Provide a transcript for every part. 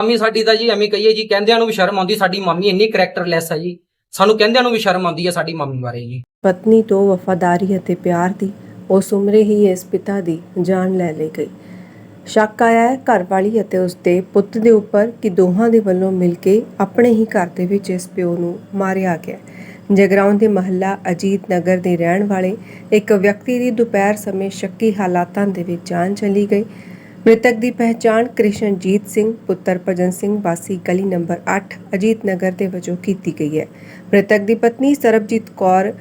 ਮਾਮੀ ਸਾਡੀ ਤਾਂ ਜੀ ਐਵੇਂ ਕਹੀਏ ਜੀ, ਕਹਿੰਦਿਆਂ ਨੂੰ ਵੀ ਸ਼ਰਮ ਆਉਂਦੀ, ਸਾਡੀ ਮਾਮੀ ਇੰਨੀ ਕਰੈਕਟਰਲੈਸ ਹੈ ਜੀ। ਸਾਨੂੰ ਕਹਿੰਦਿਆਂ ਨੂੰ ਵੀ ਸ਼ਰਮ ਆਉਂਦੀ ਹੈ ਸਾਡੀ ਮਾਮੀ ਬਾਰੇ ਜੀ। ਪਤਨੀ ਤੋਂ ਵਫਾਦਾਰੀ ਅਤੇ ਪਿਆਰ ਦੀ ਉਸ ਉਮਰੇ ਹੀ ਇਸ ਪਿਤਾ ਦੀ ਜਾਨ ਲੈ ਲਈ ਗਈ। ਸ਼ੱਕ ਆਇਆ ਹੈ ਘਰਵਾਲੀ ਅਤੇ ਉਸ ਦੇ ਪੁੱਤ ਦੇ ਉੱਪਰ ਕਿ ਦੋਹਾਂ ਦੇ ਵੱਲੋਂ ਮਿਲ ਕੇ ਆਪਣੇ ਹੀ ਘਰ ਦੇ ਵਿੱਚ ਇਸ ਪਿਓ ਨੂੰ ਮਾਰਿਆ ਗਿਆ ਜਗਰਾਉਂ ਦੇ ਮਹੱਲਾ ਅਜੀਤ ਨਗਰ ਦੇ ਰਹਿਣ ਵਾਲੇ ਇੱਕ ਵਿਅਕਤੀ ਦੀ ਦੁਪਹਿਰ ਸਮੇਂ ਸ਼ੱਕੀ ਹਾਲਾਤਾਂ ਦੇ ਵਿੱਚ ਜਾਨ ਚਲੀ ਗਈ। ਮ੍ਰਿਤਕ ਦੀ ਪਹਿਚਾਣ ਕ੍ਰਿਸ਼ਨਜੀਤ ਸਿੰਘ, ਪੁੱਤਰ ਭਜਨ ਸਿੰਘ ਵਾਸੀ ਗਲੀ ਨੰਬਰ 8 ਅਜੀਤ ਨਗਰ ਦੇ ਵਜੋਂ ਕੀਤੀ ਗਈ ਹੈ। ਮ੍ਰਿਤਕ ਦੀ ਪਤਨੀ ਸਰਬਜੀਤ ਕੌਰ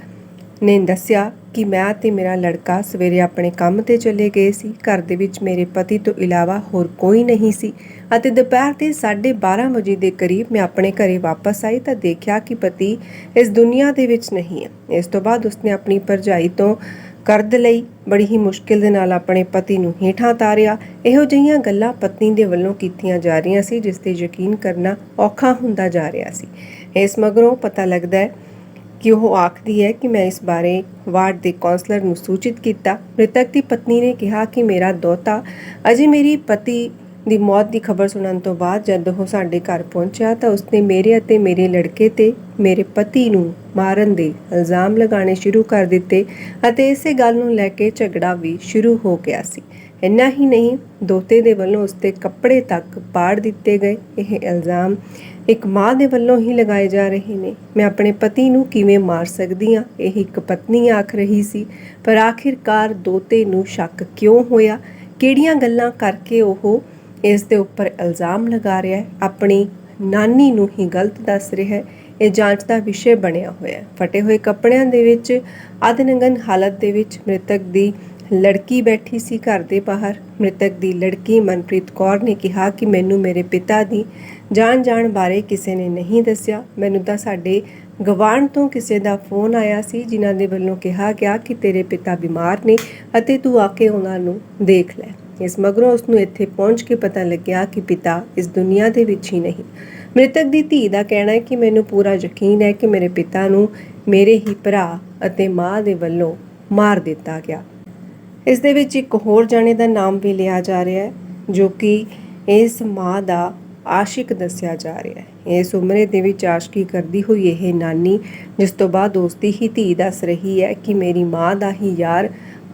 ਨੇ ਦੱਸਿਆ ਕਿ ਮੈਂ ਤੇ ਮੇਰਾ ਲੜਕਾ ਸਵੇਰੇ ਆਪਣੇ ਕੰਮ ਤੇ ਚਲੇ ਗਏ ਸੀ। ਘਰ ਦੇ ਵਿੱਚ ਮੇਰੇ ਪਤੀ ਤੋਂ ਇਲਾਵਾ ਹੋਰ ਕੋਈ ਨਹੀਂ ਸੀ ਅਤੇ ਦੁਪਹਿਰ ਦੇ 12:30 ਵਜੇ ਦੇ ਕਰੀਬ ਮੈਂ ਆਪਣੇ ਘਰੇ ਵਾਪਸ ਆਈ ਤਾਂ ਦੇਖਿਆ ਕਿ ਪਤੀ ਇਸ ਦੁਨੀਆ ਦੇ ਵਿੱਚ ਨਹੀਂ ਹੈ। ਇਸ ਤੋਂ ਬਾਅਦ ਉਸਨੇ ਆਪਣੀ ਭਰਜਾਈ ਤੋਂ ਕਰਦ ਲਈ ਬੜੀ ਹੀ ਮੁਸ਼ਕਿਲ ਦੇ ਨਾਲ ਆਪਣੇ ਪਤੀ ਨੂੰ ਹੇਠਾਂ ਤਾਰਿਆ। ਇਹੋ ਜਿਹੀਆਂ ਗੱਲਾਂ ਪਤਨੀ ਦੇ ਵੱਲੋਂ ਕੀਤੀਆਂ ਜਾ ਰਹੀਆਂ ਸੀ, ਜਿਸ ਤੇ ਯਕੀਨ ਕਰਨਾ ਔਖਾ ਹੁੰਦਾ ਜਾ ਰਿਹਾ ਸੀ। ਇਸ ਮਗਰੋਂ ਪਤਾ ਲੱਗਦਾ ਹੈ ਕਿ ਉਹ ਆਖਦੀ ਹੈ ਕਿ ਮੈਂ ਇਸ ਬਾਰੇ ਵਾਰਡ ਦੇ ਕਾਉਂਸਲਰ ਨੂੰ ਸੂਚਿਤ ਕੀਤਾ। ਮ੍ਰਿਤਕ ਦੀ ਪਤਨੀ ਨੇ ਕਿਹਾ ਕਿ ਮੇਰਾ ਦੋਤਾ ਅਜੇ ਮੇਰੀ ਪਤੀ ਦੀ ਮੌਤ ਦੀ ਖਬਰ ਸੁਣਨ ਤੋਂ ਬਾਅਦ ਜਦ ਉਹ ਸਾਡੇ ਘਰ ਪਹੁੰਚਿਆ ਤਾਂ ਉਸਨੇ ਮੇਰੇ ਅਤੇ ਮੇਰੇ ਲੜਕੇ ਤੇ ਮੇਰੇ ਪਤੀ ਨੂੰ ਮਾਰਨ ਦੇ ਇਲਜ਼ਾਮ ਲਗਾਉਣੇ ਸ਼ੁਰੂ ਕਰ ਦਿੱਤੇ ਅਤੇ ਇਸੇ ਗੱਲ ਨੂੰ ਲੈ ਕੇ ਝਗੜਾ ਵੀ ਸ਼ੁਰੂ ਹੋ ਗਿਆ ਸੀ। ਇੰਨਾ ਹੀ ਨਹੀਂ, ਦੋਤੇ ਦੇ ਵੱਲੋਂ ਉਸਤੇ ਕੱਪੜੇ ਤੱਕ ਪਾੜ ਦਿੱਤੇ ਗਏ। ਇਹ ਇਲਜ਼ਾਮ ਇੱਕ ਮਾਂ ਦੇ ਵੱਲੋਂ ਹੀ ਲਗਾਏ ਜਾ ਰਹੇ ਨੇ। ਮੈਂ ਆਪਣੇ ਪਤੀ ਨੂੰ ਕਿਵੇਂ ਮਾਰ ਸਕਦੀ ਹਾਂ? ਇਹ ਇੱਕ ਪਤਨੀ ਆਖ ਰਹੀ ਸੀ। ਪਰ ਆਖਿਰਕਾਰ ਦੋਤੇ ਨੂੰ ਸ਼ੱਕ ਕਿਉਂ ਹੋਇਆ? ਕਿਹੜੀਆਂ ਗੱਲਾਂ ਕਰਕੇ ਉਹ ਇਸ ਦੇ ਉੱਪਰ ਇਲਜ਼ਾਮ ਲਗਾ ਰਿਹਾ ਹੈ, ਆਪਣੀ ਨਾਨੀ ਨੂੰ ਹੀ ਗਲਤ ਦੱਸ ਰਿਹਾ ਹੈ, ਇਹ ਜਾਂਚ ਦਾ ਵਿਸ਼ੇ ਬਣਿਆ ਹੋਇਆ ਹੈ। ਫਟੇ ਹੋਏ ਕੱਪੜਿਆਂ ਦੇ ਵਿੱਚ, ਅਧਨੰਗਨ ਹਾਲਤ ਦੇ ਵਿੱਚ ਮ੍ਰਿਤਕ ਦੀ ਲੜਕੀ ਬੈਠੀ ਸੀ ਘਰ ਦੇ ਬਾਹਰ। ਮ੍ਰਿਤਕ ਦੀ ਲੜਕੀ ਮਨਪ੍ਰੀਤ ਕੌਰ ਨੇ ਕਿਹਾ ਕਿ ਮੈਨੂੰ ਮੇਰੇ ਪਿਤਾ ਦੀ ਜਾਣ ਜਾਣ ਬਾਰੇ ਕਿਸੇ ਨੇ ਨਹੀਂ ਦੱਸਿਆ। ਮੈਨੂੰ ਤਾਂ ਸਾਡੇ ਗਵਾਂਢ ਤੋਂ ਕਿਸੇ ਦਾ ਫੋਨ ਆਇਆ ਸੀ, ਜਿਨ੍ਹਾਂ ਦੇ ਵੱਲੋਂ ਕਿਹਾ ਗਿਆ ਕਿ ਤੇਰੇ ਪਿਤਾ ਬਿਮਾਰ ਨੇ ਅਤੇ ਤੂੰ ਆ ਕੇ ਉਹਨਾਂ ਨੂੰ ਦੇਖ ਲੈ। ਇਸ ਮਗਰੋਂ ਉਸ ਨੂੰ ਇੱਥੇ ਪਹੁੰਚ ਕੇ ਪਤਾ ਲੱਗਿਆ ਕਿ ਪਿਤਾ ਇਸ ਦੁਨੀਆ ਦੇ ਵਿੱਚ ਹੀ ਨਹੀਂ। ਮ੍ਰਿਤਕ ਦੀ ਧੀ ਦਾ ਕਹਿਣਾ ਹੈ ਕਿ ਮੈਨੂੰ ਪੂਰਾ ਯਕੀਨ ਹੈ ਕਿ ਮੇਰੇ ਪਿਤਾ ਨੂੰ ਮੇਰੇ ਹੀ ਭਰਾ ਅਤੇ ਮਾਂ ਦੇ ਵੱਲੋਂ ਮਾਰ ਦਿੱਤਾ ਗਿਆ। ਇਸ ਦੇ ਵਿੱਚ ਇੱਕ ਹੋਰ ਜਾਣੇ ਦਾ ਨਾਮ ਵੀ ਲਿਆ ਜਾ ਰਿਹਾ ਹੈ, ਜੋ ਕਿ ਇਸ ਮਾਂ ਦਾ ਆਸ਼ਿਕ ਦੱਸਿਆ ਜਾ ਰਿਹਾ ਹੈ। ਇਸ ਉਮਰੇ ਦੇ ਵਿੱਚ ਆਸ਼ਕੀ ਕਰਦੀ ਹੋਈ ਇਹ ਨਾਨੀ, ਜਿਸ ਤੋਂ ਬਾਅਦ ਉਸਦੀ ਹੀ ਧੀ ਦੱਸ ਰਹੀ ਹੈ ਕਿ ਮੇਰੀ ਮਾਂ ਦਾ ਹੀ ਯਾਰ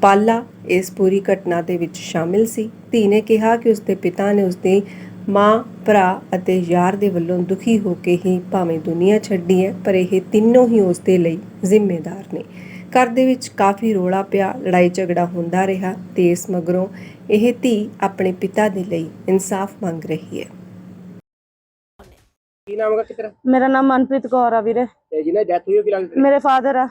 ਪਾਲਾ ਇਸ ਪੂਰੀ ਘਟਨਾ ਦੇ ਵਿੱਚ ਸ਼ਾਮਿਲ ਸੀ। ਧੀ ਨੇ ਕਿਹਾ ਕਿ ਉਸਦੇ ਪਿਤਾ ਨੇ ਉਸਦੀ ਮਾਂ ਭਰਾ ਅਤੇ ਯਾਰ ਦੇ ਵੱਲੋਂ ਦੁਖੀ ਹੋ ਕੇ ਹੀ ਭਾਵੇਂ ਦੁਨੀਆ ਛੱਡੀ ਹੈ ਪਰ ਇਹ ਤਿੰਨੋਂ ਹੀ ਉਸ ਦੇ ਲਈ ਜ਼ਿੰਮੇਦਾਰ ਨੇ। ਘਰ ਦੇ ਵਿੱਚ ਕਾਫੀ ਰੋਲਾ ਪਿਆ ਲੜਾਈ ਝਗੜਾ ਹੁੰਦਾ ਰਿਹਾ ਤੇ ਇਸ ਮਗਰੋਂ ਇਹ ਧੀ ਆਪਣੇ ਪਿਤਾ ਦੇ ਲਈ ਇਨਸਾਫ ਮੰਗ ਰਹੀ ਹੈ। ਕੀ ਨਾਮ ਹੈਗਾ ਕਿਤਰਾ ਮੇਰਾ ਨਾਮ ਮਨਪ੍ਰੀਤ ਕੌਰ ਆ ਵੀਰੇ। ਤੇ ਜਿਹਨੇ ਡੈਥ ਹੋਈ ਉਹ ਕੀ ਲੱਗਦਾ ਮੇਰੇ ਫਾਦਰ ਆ।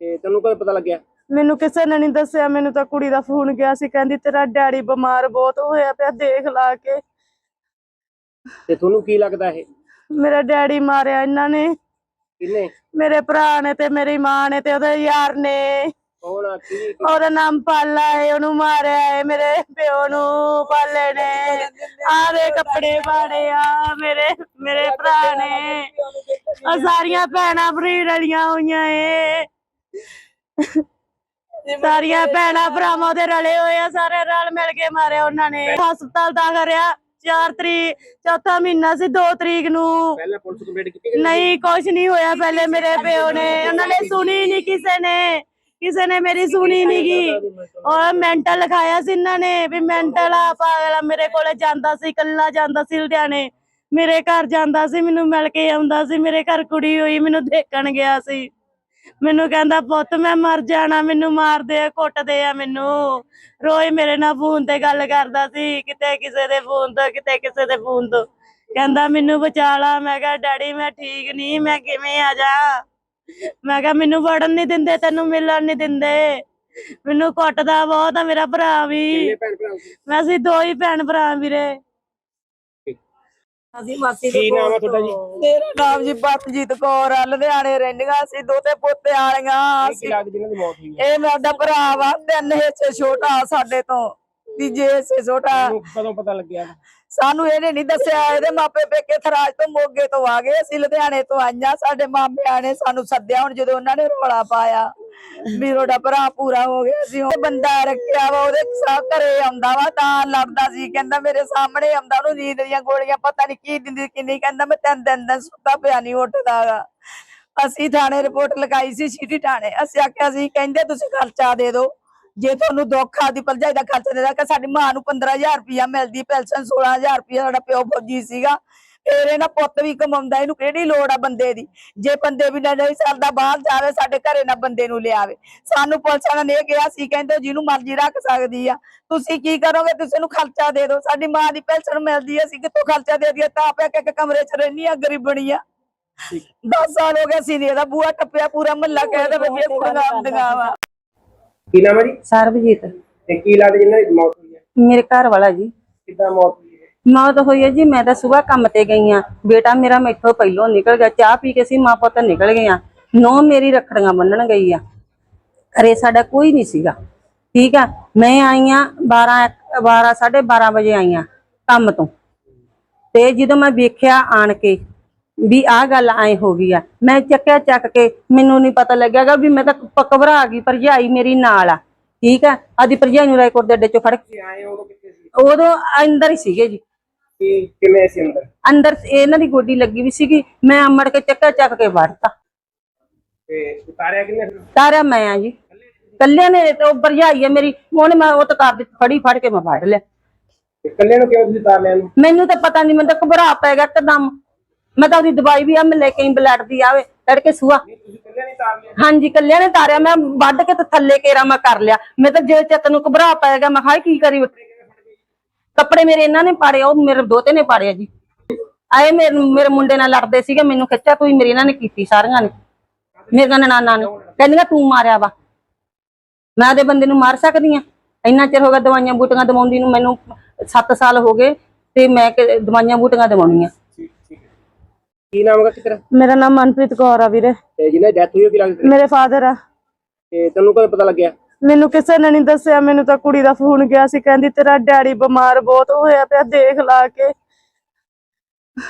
ਤੇ ਤੈਨੂੰ ਕਦੋਂ ਪਤਾ ਲੱਗਿਆ? ਮੈਨੂੰ ਕਿਸੇ ਨੇ ਨਹੀਂ ਦੱਸਿਆ ਮੈਨੂੰ ਤਾਂ ਕੁੜੀ ਦਾ ਫੋਨ ਗਿਆ ਸੀ ਕਹਿੰਦੀ ਤੇਰਾ ਡੈਡੀ ਬਿਮਾਰ ਬਹੁਤ ਹੋਇਆ ਪਿਆ ਦੇਖ ਲਾ ਕੇ। ਤੇ ਤੁਹਾਨੂੰ ਕੀ ਲੱਗਦਾ ਇਹ? ਮੇਰਾ ਡੈਡੀ ਮਾਰਿਆ ਇਹਨਾਂ ਨੇ। ਕਿੰਨੇ? ਮੇਰੇ ਭਰਾ ਨੇ ਤੇ ਮੇਰੀ ਮਾਂ ਨੇ ਤੇ ਉਹਦੇ ਯਾਰ ਨੇ। ਕੌਣ ਆ? ਕੀ? ਉਹਦਾ ਨਾਮ ਪਾਲਾ ਹੈ ਉਹਨੂੰ ਮਾਰਿਆ ਹੈ ਮੇਰੇ ਪਿਓ ਨੂੰ ਪਾਲੇ ਨੇ। ਆ ਦੇ ਕੱਪੜੇ ਪਾੜੇ ਆ ਮੇਰੇ ਮੇਰੇ ਭਰਾ ਨੇ। ਆ ਸਾਰੀਆਂ ਭੈਣਾਂ ਭਰੀ ਰਲੀਆਂ ਹੋਈਆਂ ਏ। ਸਾਰੀਆਂ ਭੈਣਾਂ ਭਰਾਵਾਂ ਦੇ ਰਲੇ ਹੋਏ ਆ ਸਾਰੇ ਰਲ ਮਿਲ ਕੇ ਮਾਰਿਆ ਉਹਨਾਂ ਨੇ। ਹਸਪਤਾਲ ਦਾ ਕਰਿਆ 4 ਤਰੀਕ ਚੌਥਾ ਮਹੀਨਾ ਸੀ 2 ਤਰੀਕ ਨੂੰ। ਪਹਿਲਾਂ ਪੁਲਿਸ ਕੰਪਲੇਂਟ ਕੀਤੀ? ਨਹੀਂ ਕੁਝ ਨਹੀਂ ਹੋਇਆ ਪਹਿਲੇ ਮੇਰੇ ਪਿਓ ਨੇ। ਉਹਨਾਂ ਨੇ ਸੁਣੀ ਨਹੀਂ ਕਿਸੇ ਨੇ। ਕਿਸੇ ਨੇ ਮੇਰੀ ਸੁਣੀ ਨਹੀਂ ਗੀ। ਔਰ ਮੈਂਟਲ ਲਿਖਾਇਆ ਸੀ ਇਹਨਾਂ ਨੇ ਵੀ ਮੈਂਟਲ ਆ ਪਾਗਲ ਮੇਰੇ ਕੋਲੇ ਜਾਂਦਾ ਸੀ ਕੱਲਾ ਜਾਂਦਾ ਸੀ ਲੁਧਿਆਣੇ। ਮੇਰੇ ਘਰ ਜਾਂਦਾ ਸੀ ਮੈਨੂੰ ਮਿਲ ਕੇ ਆਉਂਦਾ ਸੀ ਮੇਰੇ ਘਰ ਕੁੜੀ ਹੋਈ ਮੈਨੂੰ ਦੇਖਣ ਗਿਆ ਸੀ। ਮੈਨੂੰ ਕਹਿੰਦਾ ਪੁੱਤ ਮੈਂ ਮਰ ਜਾਣਾ ਮੈਨੂੰ ਮਾਰਦੇ ਆ ਕੁੱਟਦੇ ਆ ਮੈਨੂੰ। ਰੋਜ਼ ਮੇਰੇ ਨਾਲ ਫੋਨ ਤੇ ਗੱਲ ਕਰਦਾ ਸੀ ਕਿਤੇ ਕਿਸੇ ਦੇ ਫੋਨ ਤੋਂ ਕਿਤੇ ਕਿਸੇ ਦੇ ਫੋਨ ਤੋਂ। ਕਹਿੰਦਾ ਮੈਨੂੰ ਬਚਾ ਲਾ। ਮੈਂ ਕਿਹਾ ਡੈਡੀ ਮੈਂ ਠੀਕ ਨਹੀਂ ਮੈਂ ਕਿਵੇਂ ਆ ਜਾ? ਮੈਂ ਕਿਹਾ ਮੈਨੂੰ ਵੜਨ ਨਹੀਂ ਦਿੰਦੇ ਤੈਨੂੰ ਮਿਲਣ ਨਹੀਂ ਦਿੰਦੇ। ਮੈਨੂੰ ਕੁੱਟਦਾ ਬਹੁਤ ਆ ਮੇਰਾ ਭਰਾ ਵੀ। ਸੀ? ਮੈਂ ਅਸੀਂ ਦੋ ਹੀ ਭੈਣ ਭਰਾ ਵੀਰੇ। ਅਸੀਂ ਮਾਸੀ ਕੀ ਨਾਮ ਆ ਤੁਹਾਡਾ ਜੀ? ਮੇਰਾ ਨਾਮ ਜੀ ਬਤਜੀਤ ਕੌਰ ਆ ਲੁਧਿਆਣੇ ਰਹਿੰਦੀਆਂ ਸੀ ਦੋਤੇ ਪੋਤੇ ਵਾਲੀਆਂ ਇਹ ਕੀ ਲੱਗਦਾ ਜਿਹਨਾਂ ਦੀ ਮੌਤ ਹੋਈ ਹੈ ਇਹ ਮੇਰਾ ਭਰਾ ਵਾ ਤਿੰਨ ਹਿੱਸੇ ਛੋਟਾ ਸਾਡੇ ਤੋਂ ਤੀਜੇ ਹਿੱਸੇ ਛੋਟਾ। ਤੁਹਾਨੂੰ ਕਦੋਂ ਪਤਾ ਲੱਗਿਆ? ਸਾਨੂੰ ਇਹਨੇ ਨਹੀਂ ਦੱਸਿਆ ਇਹਦੇ ਮਾਪੇ ਪੇਕੇ ਥਰਾਜ ਤੋਂ ਮੋਗੇ ਤੋਂ ਆ ਗਏ ਅਸੀਂ ਲੁਧਿਆਣੇ ਤੋਂ ਆਈਆਂ ਸਾਡੇ ਮਾਮਿਆਂ ਨੇ ਸਾਨੂੰ ਸੱਦਿਆ ਹੁਣ ਜਦੋਂ ਉਹਨਾਂ ਨੇ ਰੋਲਾ ਪਾਇਆ। ਵੀ ਤੁਹਾਡਾ ਭਰਾ ਪੂਰਾ ਹੋ ਗਿਆ ਸੀ, ਉਹ ਬੰਦਾ ਰੱਖਿਆ ਵਾ, ਉਹਦੇ ਸਾ ਘਰੇ ਆਉਂਦਾ ਵਾ, ਤਾਂ ਲੜਦਾ ਸੀ, ਕਹਿੰਦਾ ਮੇਰੇ ਸਾਹਮਣੇ ਆਉਂਦਾ, ਉਹਨੂੰ ਨੀਂਦ ਦੀਆਂ ਗੋਲੀਆਂ, ਪਤਾ ਨਹੀਂ ਕੀ ਦਿੰਦੀ ਕਿੰਨੀ, ਕਹਿੰਦਾ ਮੈਂ ਤਿੰਨ ਦਿਨ ਦਾ ਸੁੱਤਾ ਪਿਆ ਨਹੀਂ ਉੱਠਦਾਗਾ ਅਸੀਂ ਥਾਣੇ ਰਿਪੋਰਟ ਲਗਾਈ ਸੀ, ਸਿਟੀ ਥਾਣੇ, ਅਸੀਂ ਆਖਿਆ ਸੀ, ਕਹਿੰਦੇ ਤੁਸੀਂ ਖਰਚਾ ਦੇ ਦਿਓ, ਜੇ ਤੁਹਾਨੂੰ ਦੁੱਖ ਆਦੀ ਭਰਜਾਈ ਦਾ ਖਰਚਾ ਦੇ ਦਾ ਕਿ ਸਾਡੀ ਮਾਂ ਨੂੰ 15000 ਰੁਪਇਆ ਮਿਲਦੀ, ਪੈਨਸ਼ਨ 16000 ਰੁਪਇਆ ਸਾਡਾ ਪਿਓ ਫੌਜੀ ਸੀਗਾ ਫੇਰ ਇਹਨਾਂ ਪੁੱਤ ਵੀ ਕਮਾਉਂਦਾ ਇਹਨੂੰ ਕਿਹੜੀ ਲੋੜ ਆ ਬੰਦੇ ਦੀ? ਜੇ ਬੰਦੇ ਵੀ ਨਾ ਨਹੀਂ ਸਰਦਾ ਬਾਹਰ ਜਾਵੇ ਸਾਡੇ ਘਰੇ ਨਾ ਬੰਦੇ ਨੂੰ ਲਿਆਵੇ। ਸਾਨੂੰ ਪੁਲਿਸ ਵਾਲਿਆਂ ਨੇ ਇਹ ਕਿਹਾ ਸੀ ਕਹਿੰਦੇ ਜਿਹਨੂੰ ਮਰਜ਼ੀ ਰੱਖ ਸਕਦੀ ਆ। ਤੁਸੀਂ ਕੀ ਕਰੋਗੇ? ਤੁਸੀਂ ਨੂੰ ਖਰਚਾ ਦੇ ਦਿਓ। ਸਾਡੀ ਮਾਂ ਦੀ ਪੈਨਸ਼ਨ ਮਿਲਦੀ ਆ ਅਸੀਂ ਕਿੱਥੋਂ ਖਰਚਾ ਦੇ ਦਈਏ? ਤਾਂ ਆਪੇ ਇੱਕ ਕਮਰੇ 'ਚ ਰਹਿਨੀ ਆ ਗਰੀਬਣੀ ਆ। 10 ਸਾਲ ਹੋ ਗਏ ਸੀ ਨੇ ਇਹਦਾ ਬੂਆ ਟੱਪਿਆ ਪੂਰਾ ਮਹੱਲਾ ਕਹਿੰਦਾ ਬੱਚੇ ਕੁੜੀਆਂ ਆਉਂਦੀਆਂ ਵਾ। ਕੀ ਨਾਮ ਹੈ ਜੀ? ਸਰਬਜੀਤ। ਤੇ ਕੀ ਲੱਗਦਾ ਜਿਨ੍ਹਾਂ ਦੀ ਮੌਤ ਹੋਈ ਹੈ ਮੇਰੇ ਘਰ ਵਾਲਾ ਜੀ। ਕਿੱਦਾਂ ਮੌਤ ਹੋਈ? ਮੌਤ ਹੋਈ ਹੈ ਜੀ ਮੈਂ ਤਾਂ ਸਵੇਰ ਕੰਮ ਤੇ ਗਈ ਆ ਬੇਟਾ ਮੇਰਾ ਮੈਥੋਂ ਪਹਿਲੋਂ ਨਿਕਲ ਗਿਆ ਚਾਹ ਪੀ ਕੇ ਸੀ ਮਾਂ ਪੁੱਤ ਨਿਕਲ ਗਏ ਆ ਨੋ ਮੇਰੀ ਰੱਖੜੀਆਂ ਬੰਨਣ ਗਈ ਆ। ਘਰੇ ਸਾਡਾ ਕੋਈ ਨਹੀਂ ਸੀਗਾ। ਠੀਕ ਆ ਮੈਂ ਆਈ ਆ 12 12 12:30 ਵਜੇ ਆਈ ਆ ਕੰਮ ਤੋਂ। ਤੇ ਜਦੋਂ ਮੈਂ ਵੇਖਿਆ ਆਣ ਕੇ ਵੀ ਆਹ ਗੱਲ ਐ ਹੋ ਗਈ ਆ ਮੈਂ ਚੱਕਿਆ ਚੱਕ ਕੇ ਮੈਨੂੰ ਨਹੀਂ ਪਤਾ ਲੱਗਿਆਗਾ ਵੀ ਮੈਂ ਤਾਂ ਘਬਰਾ ਗਈ ਭਰਜਾਈ ਮੇਰੀ ਨਾਲ ਆ। ਠੀਕ ਆ ਆਦੀ ਭਰਜਾਈ ਨੂੰ ਰਾਏਕੋਟ ਦੇ ਅੱਡੇ ਚੋਂ ਫੜ ਕੇ ਆਏ ਉਦੋਂ ਕਿੱਥੇ ਸੀ? ਉਦੋਂ ਅੰਦਰ ਹੀ ਸੀਗੇ ਜੀ। ਕੀ ਕਿਵੇਂ ਸੀ ਅੰਦਰ? ਅੰਦਰ ਇਹਨਾਂ ਦੀ ਗੋਡੀ ਲੱਗੀ ਵੀ ਸੀਗੀ ਮੈਂ ਅਮੜ ਕੇ ਚੱਕਾ ਚੱਕ ਕੇ ਵੜਤਾ। ਤੇ ਉਤਾਰਿਆ ਕਿੰਨੇ ਫਿਰ? ਤਾਰਿਆ ਮੈਂ ਆ ਜੀ। ਕੱਲਿਆਂ ਨੇ ਤੇ ਉਹ ਭਰਜਾਈ ਹੈ ਮੇਰੀ ਹੁਣ ਮੈਂ ਉਹ ਤਾਂ ਕਰ ਦਿੱਤੀ ਫੜੀ ਫੜ ਕੇ ਮੈਂ ਫੜ ਲਿਆ। ਤੇ ਇਕੱਲੇ ਨੂੰ ਕਿਉਂ ਤੁਸੀਂ ਉਤਾਰ ਲਿਆ ਇਹਨੂੰ? ਮੈਨੂੰ ਤਾਂ ਪਤਾ ਨਹੀਂ ਮੈਨੂੰ ਤਾਂ ਘਬਰਾ ਪੈ ਗਿਆ ਇੱਕਦਮ। ਮੈਂ ਤਾਂ ਉਹਦੀ ਦਵਾਈ ਵੀ ਆ ਮੈਂ ਲੈ ਕੇ ਆਈ ਬਲੱਡ ਦੀ ਆਵੇ ਤੜਕੇ ਸੁਆ। ਨਹੀਂ ਤੁਸੀਂ ਇਕੱਲੇ ਨਹੀਂ ਉਤਾਰ ਲਿਆ। ਹਾਂਜੀ ਕੱਲਿਆਂ ਨੇ ਤਾਰਿਆ ਮੈਂ ਵੱਢ ਕੇ ਤੇ ਥੱਲੇ ਕੇਰਾ ਮੈਂ ਕਰ ਲਿਆ। ਮੈਂ ਤਾਂ ਜੇ ਚਿੱਤ ਨੂੰ ਘਬਰਾ ਪੈ ਗਿਆ ਮੈਂ ਹਾਏ ਕੀ ਕਰੀ ਕੱਪੜੇ ਮੇਰੇ ਇਹਨਾਂ ਨੇ ਪਾੜੇ ਉਹ ਮੇਰੇ ਦੋਤੇ ਨੇ ਪਾੜਿਆ ਜੀ। ਆਏ ਮੇਰੇ ਮੇਰੇ ਮੁੰਡੇ ਨਾਲ ਲੜਦੇ ਸੀਗੇ ਮੈਨੂੰ ਖਿੱਚਿਆ ਤੂੰ ਹੀ ਮੇਰੀ ਇਹਨਾਂ ਨੇ ਕੀਤੀ ਸਾਰੀਆਂ ਨੇ। ਮੇਰੀਆਂ ਨਨਾਨਾ ਨੇ। ਕਹਿੰਦੀਆਂ ਤੂੰ ਮਾਰਿਆ ਵਾ। ਮੈਂ ਉਹਦੇ ਬੰਦੇ ਨੂੰ ਮਾਰ ਸਕਦੀ ਆ? ਇੰਨਾ ਚਿਰ ਹੋ ਗਿਆ ਦਵਾਈਆਂ ਬੂਟੀਆਂ ਦਵਾਉਂਦੀ ਨੂੰ ਮੈਨੂੰ 7 ਸਾਲ ਹੋ ਗਏ ਤੇ ਮੈਂ ਕਿ- ਦਵਾਈਆਂ ਬੂਟੀਆਂ ਦਵਾਉਣੀਆਂ। ਠੀਕ ਠੀਕ ਹੈ। ਕੀ ਨਾਮ ਹੈ ਕਿਤਰਾ? ਮੇਰਾ ਨਾਮ ਮਨਪ੍ਰੀਤ ਕੌਰ ਆ ਵੀਰੇ। ਤੇ ਜਿਹਨੇ ਡੈਥ ਹੋਈ ਉਹ ਕੀ ਲੱਗਦਾ ਮੇਰੇ ਫਾਦਰ ਆ। ਤੇ ਤੈਨੂੰ ਕਦੋਂ ਪਤਾ ਲੱਗਿਆ? ਮੈਨੂੰ ਕਿਸੇ ਨੇ ਨਹੀਂ ਦੱਸਿਆ ਮੈਨੂੰ ਤਾਂ ਕੁੜੀ ਦਾ ਫੋਨ ਗਿਆ ਸੀ ਕਹਿੰਦੀ ਤੇਰਾ ਡੈਡੀ ਬਿਮਾਰ ਬਹੁਤ ਹੋਇਆ ਪਿਆ ਦੇਖ ਲਾ ਕੇ।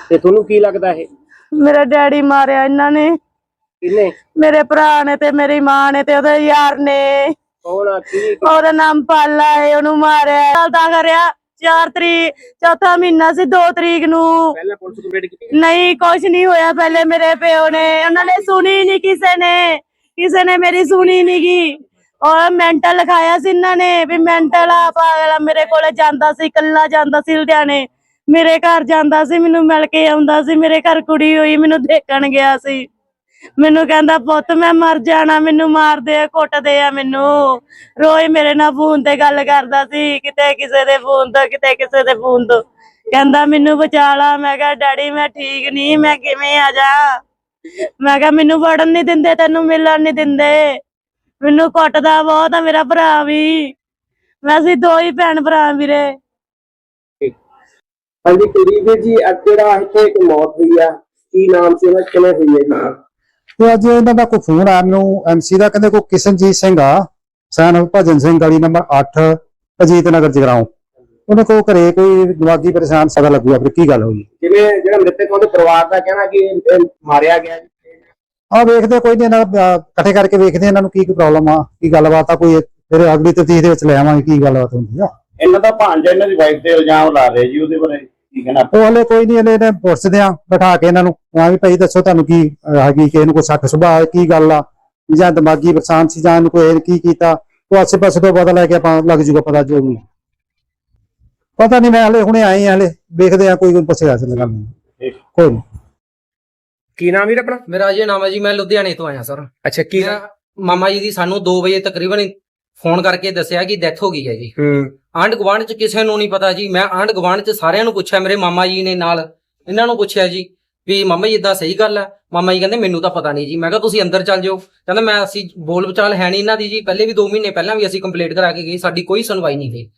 ਤੇ ਤੁਹਾਨੂੰ ਕੀ ਲੱਗਦਾ ਇਹ? ਮੇਰਾ ਡੈਡੀ ਮਾਰਿਆ ਇਹਨਾਂ ਨੇ। ਕਿੰਨੇ ਮੇਰੇ ਭਰਾ ਨੇ ਤੇ ਮੇਰੀ ਮਾਂ ਨੇ ਤੇ ਉਹਦੇ ਯਾਰ ਨੇ। ਕੌਣ ਆ? ਕੀ? ਉਹਦਾ ਨਾਮ ਪਾਲਾ ਹੈ ਉਹਨੂੰ ਮਾਰਿਆ ਚੱਲਦਾ ਕਰਿਆ 4 ਤਰੀਕ ਚੌਥਾ ਮਹੀਨਾ ਸੀ 2 ਤਰੀਕ ਨੂੰ। ਪਹਿਲਾਂ ਪੁਲਿਸ ਕੰਪਲੇਂਟ ਕੀਤੀ? ਨਹੀਂ ਕੁਝ ਨਹੀਂ ਹੋਇਆ ਪਹਿਲੇ ਮੇਰੇ ਪਿਓ ਨੇ। ਉਹਨਾਂ ਨੇ ਸੁਣੀ ਨਹੀਂ ਕਿਸੇ ਨੇ। ਕਿਸੇ ਨੇ ਮੇਰੀ ਸੁਣੀ ਨਹੀਂ ਗੀ ਔਰ ਮੈਂਟਲ ਲਿਖਾਇਆ ਸੀ ਇਹਨਾਂ ਨੇ ਵੀ ਮੈਂਟਲ ਆ, ਪਾਗਲ ਮੇਰੇ ਕੋਲੇ ਜਾਂਦਾ ਸੀ, ਇਕੱਲਾ ਜਾਂਦਾ ਸੀ ਲੁਧਿਆਣੇ। ਮੇਰੇ ਘਰ ਜਾਂਦਾ ਸੀ, ਮੈਨੂੰ ਮਿਲ ਕੇ ਆਉਂਦਾ ਸੀ, ਮੇਰੇ ਘਰ ਕੁੜੀ ਹੋਈ, ਮੈਨੂੰ ਦੇਖਣ ਗਿਆ ਸੀ। ਮੈਨੂੰ ਕਹਿੰਦਾ, ਪੁੱਤ, ਮੈਂ ਮਰ ਜਾਣਾ, ਮੈਨੂੰ ਮਾਰਦੇ ਆ ਕੁੱਟਦੇ ਆ ਮੈਨੂੰ। ਰੋਜ਼ ਮੇਰੇ ਨਾਲ ਫੋਨ ਤੇ ਗੱਲ ਕਰਦਾ ਸੀ, ਕਿਤੇ ਕਿਸੇ ਦੇ ਫੋਨ ਤੋਂ, ਕਿਤੇ ਕਿਸੇ ਦੇ ਫੋਨ ਤੋਂ। ਕਹਿੰਦਾ, ਮੈਨੂੰ ਬਚਾ ਲਾ। ਮੈਂ ਕਿਹਾ, ਡੈਡੀ, ਮੈਂ ਠੀਕ ਨਹੀਂ, ਮੈਂ ਕਿਵੇਂ ਆ ਜਾ? ਮੈਂ ਕਿਹਾ, ਮੈਨੂੰ ਵੜਨ ਨਹੀਂ ਦਿੰਦੇ, ਤੈਨੂੰ ਮਿਲਣ ਨਹੀਂ ਦਿੰਦੇ। ਮੈਨੂੰ ਕੁੱਟਦਾ ਬਹੁਤ ਆ ਮੇਰਾ ਭਰਾ ਵੀ। ਮੈਂ ਅਸੀਂ ਦੋ ਹੀ ਭੈਣ ਭਰਾ ਵੀਰੇ। ਹਾਂਜੀ ਕੁਲਦੀਪ ਜੀ ਅੱਜ ਜਿਹੜਾ ਇੱਥੇ ਇੱਕ ਮੌਤ ਹੋਈ ਆ ਕੀ ਨਾਮ ਸੀ ਉਹਦਾ ਕਿਵੇਂ ਹੋਈ ਹੈ ਜੀ? ਤੇ ਅੱਜ ਇਹਨਾਂ ਦਾ ਕੋਈ ਫੋਨ ਆਇਆ ਮੈਨੂੰ ਐਮਸੀ ਦਾ ਕਹਿੰਦੇ ਕੋਈ ਕਿਸ਼ਨਜੀਤ ਸਿੰਘ ਆ ਸਨ ਭਜਨ ਸਿੰਘ ਗਲੀ ਨੰਬਰ 8 ਅਜੀਤ ਨਗਰ ਜਗਰਾਉਂ। ਉਹਨੇ ਕੋ ਘਰੇ ਕੋਈ ਦਿਮਾਗੀ ਪਰੇਸ਼ਾਨ ਸਦਾ ਲੱਗੂਆ ਫਿਰ ਕੀ ਗੱਲ ਹੋਈ? ਜਿਵੇਂ ਜਿਹੜਾ ਮ੍ਰਿਤਕ ਉਹਦੇ ਪਰਿਵਾਰ ਦਾ ਕਹਿਣਾ ਕਿ ਇਹ ਮਾਰਿਆ ਗਿਆ ਜੀ। ਆ ਵੇਖਦੇ ਕੋਈ ਨਹੀਂ ਇਹਨਾਂ ਇਕੱਠੇ ਕਰਕੇ ਵੇਖਦੇ ਇਹਨਾਂ ਨੂੰ ਕੀ ਕੀ ਪ੍ਰੋਬਲਮ ਆ ਕੀ ਗੱਲਬਾਤ ਆ ਕੋਈ ਫਿਰ ਅਗਲੀ ਤਫਤੀਸ਼ ਦੇ ਵਿੱਚ ਲੈ ਆਵਾਂਗੇ ਕੀ ਗੱਲਬਾਤ ਹੁੰਦੀ ਆ। ਇਹਨਾਂ ਦਾ ਭਾਂਜਾ ਇਹਨਾਂ ਦੀ ਵਾਈਫ ਤੇ ਇਲਜ਼ਾਮ ਲਾ ਰਹੇ ਜੀ ਉਹਦੇ ਬਾਰੇ ਕੀ ਕਹਿਣਾ? ਉਹ ਹਲੇ ਕੋਈ ਨਹੀਂ ਹਲੇ ਇਹਨੇ ਪੁੱਛਦੇ ਆ ਬਿਠਾ ਕੇ ਇਹਨਾਂ ਨੂੰ ਆ ਵੀ ਭਾਈ ਦੱਸੋ ਤੁਹਾਨੂੰ ਕੀ ਹੈਗੀ ਕਿ ਇਹਨੂੰ ਕੋਈ ਸੱਟ ਸੁਭਾਅ ਹੈ, ਕੀ ਗੱਲ ਆ ਜਾਂ ਦਿਮਾਗੀ ਪਰੇਸ਼ਾਨ ਸੀ ਜਾਂ ਇਹਨੂੰ ਕੋਈ ਕੀ ਕੀਤਾ ਉਹ ਆਸੇ ਪਾਸੇ ਤੋਂ ਪਤਾ ਲੈ ਕੇ ਆਪਾਂ ਲੱਗ ਜੂਗਾ ਪਤਾ ਜੋ ਵੀ। ਪਤਾ ਨਹੀਂ ਮੈਂ ਹਲੇ ਹੁਣੇ ਆਏ ਆ ਹਲੇ ਵੇਖਦੇ ਆ ਕੋਈ ਕੋਈ ਪੁੱਛੇਗਾ ਇਸ ਗੱਲ। ਨੂੰ ਕੋਈ ਨਹੀਂ ਕੀ ਨਾਮ ਵੀਰ ਆਪਣਾ? ਮੇਰਾ ਅਜੇ ਨਾਮ ਹੈ ਜੀ ਮੈਂ ਲੁਧਿਆਣੇ ਤੋਂ ਆਇਆ ਸਰ। ਅੱਛਾ ਕੀ ਮੇਰਾ ਮਾਮਾ ਜੀ ਦੀ ਸਾਨੂੰ 2 ਵਜੇ ਤਕਰੀਬਨ ਫੋਨ ਕਰਕੇ ਦੱਸਿਆ ਕਿ ਡੈਥ ਹੋ ਗਈ ਹੈ ਜੀ। ਹੂੰ। ਆਂਢ ਗੁਆਂਢ ਚ ਕਿਸੇ ਨੂੰ ਨਹੀਂ ਪਤਾ ਜੀ। ਮੈਂ ਆਂਢ ਗੁਆਂਢ ਚ ਸਾਰਿਆਂ ਨੂੰ ਪੁੱਛਿਆ ਮੇਰੇ ਮਾਮਾ ਜੀ ਨੇ ਨਾਲ ਇਹਨਾਂ ਨੂੰ ਪੁੱਛਿਆ ਜੀ ਵੀ ਮਾਮਾ ਜੀ ਇਦਾਂ ਸਹੀ ਗੱਲ ਹੈ? ਮਾਮਾ ਜੀ ਕਹਿੰਦੇ ਮੈਨੂੰ ਤਾਂ ਪਤਾ ਨਹੀਂ ਜੀ। ਮੈਂ ਕਿਹਾ ਤੁਸੀਂ ਅੰਦਰ ਚੱਲ ਜਾਓ। ਕਹਿੰਦਾ ਮੈਂ ਅਸੀਂ ਬੋਲ ਬਚਾਲ ਹੈ ਨਹੀਂ ਇਹਨਾਂ ਦੀ ਜੀ। ਪਹਿਲੇ ਵੀ 2 ਮਹੀਨੇ ਪਹਿਲਾਂ ਵੀ ਅਸੀਂ ਕੰਪਲੀਟ ਕਰਾ ਕੇ ਗਏ ਸਾਡੀ ਕੋਈ ਸੁਣਵਾਈ ਨਹੀਂ ਹੋਈ।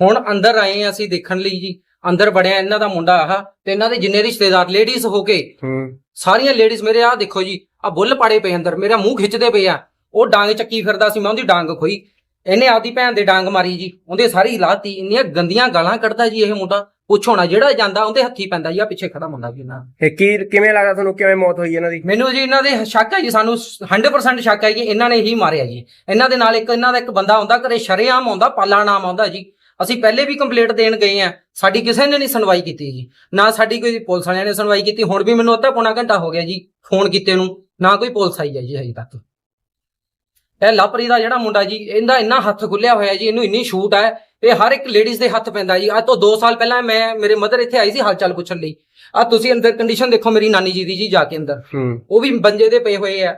ਹੁਣ ਅੰਦਰ ਆਏ ਅਸੀਂ ਦੇਖਣ ਲਈ ਜੀ। ਅੰਦਰ ਵੜਿਆ ਇਹਨਾਂ ਦਾ ਮੁੰਡਾ ਆਹ ਤੇ ਇਹਨਾਂ ਦੇ ਜਿੰਨੇ ਰਿਸ਼ਤੇਦਾਰ ਲੇਡੀਜ਼ ਹੋ ਕੇ ਹੂੰ। ਸਾਰੀਆਂ ਲੇਡੀਜ਼ ਮੇਰੇ ਆ ਦੇਖੋ ਜੀ ਆ ਬੁੱਲ ਪਾੜੇ ਪਏ ਅੰਦਰ ਮੇਰਾ ਮੂੰਹ ਖਿੱਚਦੇ ਪਏ ਆ। ਉਹ ਡਾਂਗ ਚੱਕੀ ਫਿਰਦਾ ਸੀ ਮੈਂ ਉਹਦੀ ਡਾਂਗ ਖੋਈ। ਇਹਨੇ ਆਪਦੀ ਭੈਣ ਦੇ ਡਾਂਗ ਮਾਰੀ ਜੀ ਉਹਦੇ ਸਾਰੀ ਲਾਤੀ ਇੰਨੀਆਂ ਗੰਦੀਆਂ ਗਾਲਾਂ ਕੱਢਦਾ ਜੀ ਇਹ ਮੁੰਡਾ। ਪੁੱਛੋ ਨਾ ਜਿਹੜਾ ਜਾਂਦਾ ਉਹਦੇ ਹੱਥੀ ਪੈਂਦਾ ਜੀ ਆ ਪਿੱਛੇ ਖੜਾ ਮੁੰਡਾ ਜੀ ਇਹਨਾਂ ਇਹ ਕੀ ਕਿਵੇਂ ਲੱਗਦਾ ਤੁਹਾਨੂੰ ਕਿਵੇਂ ਮੌਤ ਹੋਈ ਇਹਨਾਂ ਦੀ? ਮੈਨੂੰ ਜੀ ਇਹਨਾਂ ਦੇ ਸ਼ੱਕ ਹੈ ਜੀ ਸਾਨੂੰ 100% ਸ਼ੱਕ ਹੈ ਜੀ ਇਹਨਾਂ ਨੇ ਹੀ ਮਾਰਿਆ ਜੀ। ਇਹਨਾਂ ਦੇ ਨਾਲ ਇੱਕ ਇਹਨਾਂ ਦਾ ਇੱਕ ਬੰਦਾ ਆਉਂਦਾ ਘਰੇ ਸ਼ਰੇਆਮ ਆਉਂਦਾ ਪਾਲਾ ਨਾਮ ਆਉਂਦਾ ਜੀ। ਅਸੀਂ ਪਹਿਲੇ ਵੀ ਕੰਪਲੇਂਟ ਦੇਣ ਗਏ ਆ ਸਾਡੀ ਕਿਸੇ ਨੇ ਨਹੀਂ ਸੁਣਵਾਈ ਕੀਤੀ ਜੀ। ਨਾ ਸਾਡੀ ਕੋਈ ਪੁਲਿਸ ਵਾਲਿਆਂ ਨੇ ਸੁਣਵਾਈ ਕੀਤੀ ਹੁਣ ਵੀ ਮੈਨੂੰ ਅੱਧਾ ਪੌਣਾ ਘੰਟਾ ਹੋ ਗਿਆ ਜੀ ਫੋਨ ਕੀਤੇ ਨੂੰ ਨਾ ਕੋਈ ਪੁਲਿਸ ਆਈ ਹੈ ਜੀ ਹਜੇ ਤੱਕ। ਇਹ ਲਾਪਰੀ ਦਾ ਜਿਹੜਾ ਮੁੰਡਾ ਜੀ ਇਹਦਾ ਇੰਨਾ ਹੱਥ ਖੁੱਲਿਆ ਹੋਇਆ ਜੀ ਇਹਨੂੰ ਇੰਨੀ ਛੂਟ ਹੈ ਇਹ ਹਰ ਇੱਕ ਲੇਡੀਜ਼ ਦੇ ਹੱਥ ਪੈਂਦਾ ਜੀ। ਅੱਜ ਤੋਂ 2 ਸਾਲ ਪਹਿਲਾਂ ਮੈਂ ਮੇਰੇ ਮਦਰ ਇੱਥੇ ਆਈ ਸੀ ਹਾਲ ਚਾਲ ਪੁੱਛਣ ਲਈ। ਆ ਤੁਸੀਂ ਅੰਦਰ ਕੰਡੀਸ਼ਨ ਦੇਖੋ ਮੇਰੀ ਨਾਨੀ ਜੀ ਦੀ ਜੀ ਜਾ ਕੇ ਅੰਦਰ। ਉਹ ਵੀ ਬੰਜੇ ਦੇ ਪਏ ਹੋਏ ਆ।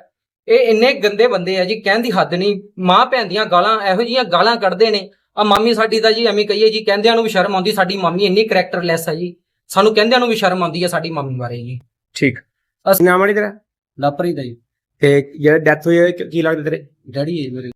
ਇਹ ਇੰਨੇ ਗੰਦੇ ਬੰਦੇ ਆ ਜੀ ਕਹਿਣ ਦੀ ਹੱਦ ਨਹੀਂ ਮਾਂ ਭੈਣ ਦੀਆਂ ਗਾਲਾਂ ਇਹੋ ਜੀਆਂ ਗਾਲਾਂ ਕੱਢਦੇ ਨੇ। ਆ ਮਾਮੀ ਸਾਡੀ ਦਾ ਜੀ ਐਵੇਂ ਕਹੀਏ ਜੀ ਕਹਿੰਦਿਆਂ ਨੂੰ ਵੀ ਸ਼ਰਮ ਆਉਂਦੀ ਸਾਡੀ ਮਾਮੀ ਇੰਨੀ ਕਰੈਕਟਰਲੈਸ ਆ ਜੀ। ਸਾਨੂੰ ਕਹਿੰਦਿਆਂ ਨੂੰ ਵੀ ਸ਼ਰਮ ਆਉਂਦੀ ਆ ਸਾਡੀ ਮਾਮੀ ਬਾਰੇ ਜੀ। ਠੀਕ। ਅਸ- ਨਾਮ ਵਾਲੀ ਤੇਰਾ? ਲਾਪਰੀ ਦਾ ਜੀ। ਤੇ ਜਿਹੜਾ ਡੈਥ ਹੋਈ ਹੈ ਕੀ ਲੱਗਦਾ ਤੇਰੇ? ਡੈਡੀ ਹੈ ਮੇਰੇ।